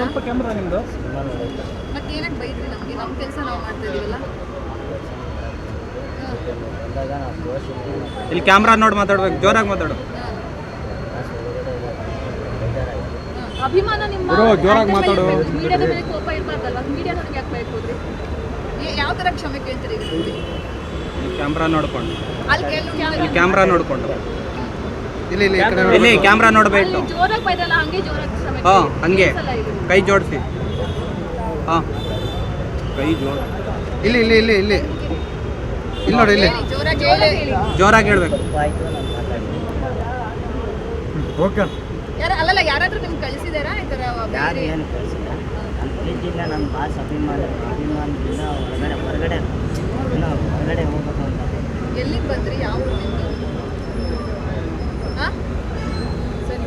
ಸ್ವಲ್ಪ ಕ್ಯಾಮ್ರಾ ನಿಮ್ಮದು ಮತ್ತೆ ಏನಕ್ಕೆ ಬೈದ್ರಿ ನಮಗೆ? ನಮ್ಮ ಕೆಲಸ ನಾವು ಮಾಡ್ತಾ ಇದೀವಲ್ಲ. ಇಲ್ಲಿ ಕ್ಯಾಮ್ರಾ ನೋಡಿ ಮಾತಾಡ್ಬೇಕು. ಜೋರಾಗಿ ಮಾತಾಡು. ಅಭಿಮಾನ ನಿಮ್ಮ ಗುರು, ಜೋರಾಗಿ ಮಾತಾಡು. ಮೀಡಿಯಾದ ಮೇಲೆ ಕೋಪ ಇರಬಾರ್ದಲ್ವಾ? ಮೀಡಿಯಾ ನನಗೆ ಯಾಕೆ ಬೇಕು ಹೋದ್ರಿ ಯಾವ ಥರ ಕ್ಷಮೆ ಕೇಳ್ತೀರಿ? ಇಲ್ಲಿ ಕ್ಯಾಮ್ರಾ ನೋಡ್ಕೊಂಡು. ಅಲ್ಲಿ ಕೇಳು ಇಲ್ಲಿ ಕ್ಯಾಮ್ರಾ ನೋಡ್ಕೊಂಡು. ಇಲ್ಲಿ ಇಲ್ಲಿ ಈ ಕಡೆ ಇಲ್ಲಿ ಕ್ಯಾಮ್ರಾ ನೋಡ್ಬೇಕು. ಅಲ್ಲಿ ಜೋರಾಗಿ ಬೈದಲ್ಲ ಹಂಗೆ ಜೋರಾಗಿ ಕ್ಷಮೆ ಹಾ. ಹಂಗೆ. ಇದು. ಕೈ ಜೋಡಿಸಿ. ಹಾ. ಕೈ ಜೋಡ ಇಲ್ಲಿ ಇಲ್ಲಿ ಇಲ್ಲಿ ಇಲ್ಲಿ. ಇಲ್ಲಿ ನೋಡಿ ಇಲ್ಲಿ. ಜೋರಾಗಿ ಹೇಳಿ. ಜೋರಾಗಿ ಹೇಳ್ಬೇಕು. ಓಕೆ. ಯಾರ ಅಲ್ಲಲ್ಲ ಯಾರಾದ್ರೂ ನಿಮ್ಗೆ ಕಳಿಸಿದಾರಾ? ಈ ಥರ ಯಾರು ಬೇರೆ ಏನು ಕಳಿಸಿಲ್ಲ. ನನ್ನ ಪ್ರೀತಿಯಿಂದ ನನ್ನ ಬಾಸ್ ಅಭಿಮಾನ ಅಭಿಮಾನದಿಂದ ಹೊರಗಡೆ ಹೊರಗಡೆ ಹೋಗ್ಬೇಕು ಅಂತ. ಎಲ್ಲಿಗೆ ಬಂದ್ರಿ? ಯಾವ ಊರಿಂದ ಹಾ ಸರಿ